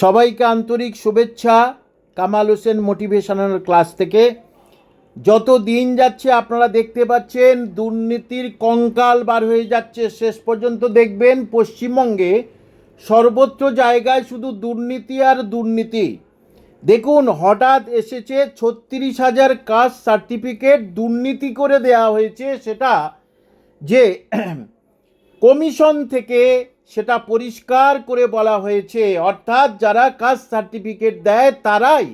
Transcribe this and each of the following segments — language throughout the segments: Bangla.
সবাইকে আন্তরিক শুভেচ্ছা। কামাল হোসেন মোটিভেশনাল ক্লাস থেকে। যত দিন যাচ্ছে আপনারা দেখতে পাচ্ছেন, দুর্নীতির কঙ্কাল বার হয়ে যাচ্ছে। শেষ পর্যন্ত দেখবেন পশ্চিমবঙ্গে সর্বত্র জায়গায় শুধু দুর্নীতি আর দুর্নীতি। দেখুন, হঠাৎ এসেছে ছত্রিশ হাজার কাস্ট সার্টিফিকেট দুর্নীতি করে দেয়া হয়েছে। সেটা যে কমিশন থেকে সেটা পরিষ্কার করে বলা হয়েছে। অর্থাৎ যারা কাস্ট সার্টিফিকেট দেয়, তারাই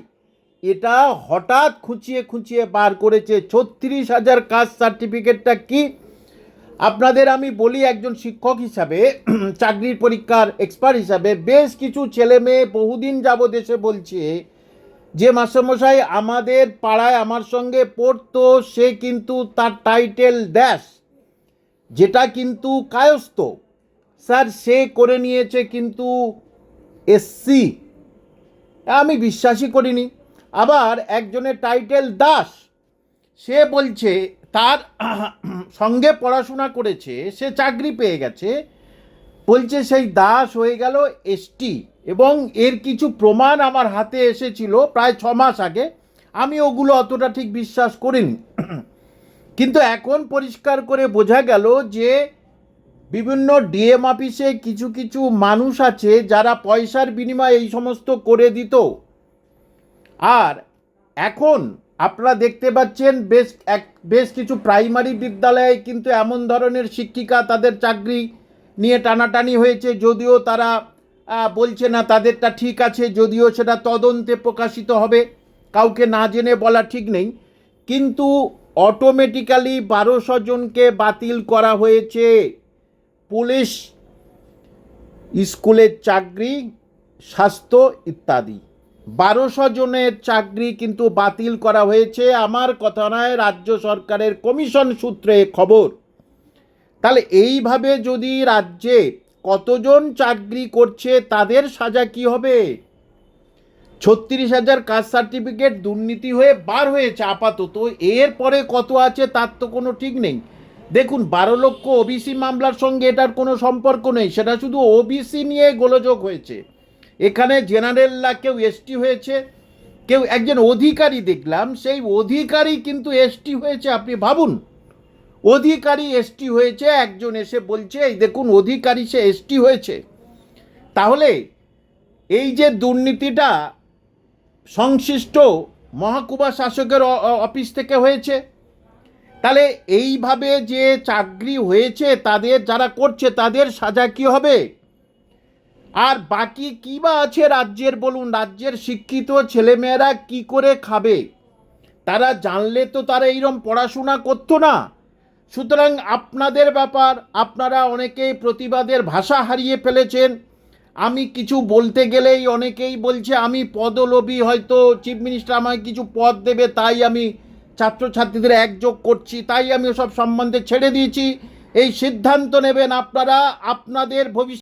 এটা হঠাৎ খুঁচিয়ে খুঁচিয়ে বার করেছে। ছত্রিশ হাজার কাস্ট সার্টিফিকেটটা কি? আপনাদের আমি বলি একজন শিক্ষক হিসাবে, চাকরির পরীক্ষার এক্সপার্ট হিসাবে, বেশ কিছু ছেলে মেয়ে বহুদিন যাবৎ এসে বলছে যে, মাস্টারমশাই, আমাদের পাড়ায় আমার সঙ্গে পড়তো, সে কিন্তু তার টাইটেল ড্যাশ যেটা কিন্তু কায়স্থ। স্যার, সে করে নিয়েছে কিন্তু এসসি আমি বিশ্বাসই করিনি। আবার একজনের টাইটেল দাস। সে বলছে, তার সঙ্গে পড়াশোনা করেছে, সে চাকরি পেয়ে গেছে। বলছে, সেই দাস হয়ে গেল এসটি এবং এর কিছু প্রমাণ আমার হাতে এসেছিল প্রায় ছ মাস আগে। আমি ওগুলো অতটা ঠিক বিশ্বাস করিনি। কিন্তু এখন পরিষ্কার করে বোঝা গেল যে বিভিন্ন ডিএম অফিসে কিছু কিছু মানুষ আছে যারা পয়সার বিনিময়ে এই সমস্ত করে দিত। আর এখন আপনারা দেখতে পাচ্ছেন বেশ এক, বেশ কিছু প্রাইমারি বিদ্যালয়ে কিন্তু এমন ধরনের শিক্ষিকা তাদের চাকরি নিয়ে টানাটানি হয়েছে, যদিও তারা বলছে না তাদেরটা ঠিক আছে, যদিও সেটা তদন্তে প্রকাশিত হবে, কাউকে না জেনে বলা ঠিক নেই। কিন্তু অটোমেটিক্যালি বারোশো জনকে বাতিল করা হয়েছে। পুলিশ, স্কুলের চাকরি, স্বাস্থ্য ইত্যাদি। বারোশো জনের চাকরি কিন্তু বাতিল করা হয়েছে। আমার কথা নয়, রাজ্য সরকারের কমিশন সূত্রে খবর। তাহলে এইভাবে যদি রাজ্যে কতজন চাকরি করছে, তাদের সাজা কি হবে? ছত্রিশ হাজার কাস্ট সার্টিফিকেট দুর্নীতি হয়ে বার হয়েছে আপাতত। এরপরে কত আছে, তার তো কোনো ঠিক নেই। দেখুন, বারো লক্ষ ওবিসি মামলার সঙ্গে এটার কোনো সম্পর্ক নেই। সেটা শুধু ওবিসি নিয়ে গোলযোগ হয়েছে। এখানে জেনারেলরা কেউ এসটি হয়েছে, কেউ একজন অধিকারী দেখলাম, সেই অধিকারী কিন্তু এসটি হয়েছে, আপনি ভাবুন। অধিকারী এসটি হয়েছে, একজন এসে বলছে, এই দেখুন, অধিকারী সে এসটি হয়েছে। তাহলে এই যে দুর্নীতিটা সংশ্লিষ্ট মহকুমা শাসকের অফিস থেকে হয়েছে তাহলে এইভাবে যে চাকরি হয়েছে, তাদের যারা করছে, তাদের সাজা কি হবে? আর বাকি কী বা আছে রাজ্যের? বলুন, রাজ্যের শিক্ষিত ছেলেমেয়েরা কি করে খাবে? তারা জানলে তো তারা এইরকম পড়াশোনা করতো না। সুতরাং আপনাদের ব্যাপার, আপনারা অনেকেই প্রতিবাদের ভাষা হারিয়ে ফেলেছেন। আমি কিছু বলতে গেলেই অনেকেই বলছে, আমি পদলোভী, হয়তো চিফ মিনিস্টার আমায় কিছু পদ দেবে, তাই আমি ছাত্রছাত্রীদের একযোগ করছি, তাই আমি ওসব সম্বন্ধে ছেড়ে দিয়েছি। এই সিদ্ধান্ত নেবেন আপনারা, আপনাদের ভবিষ্যৎ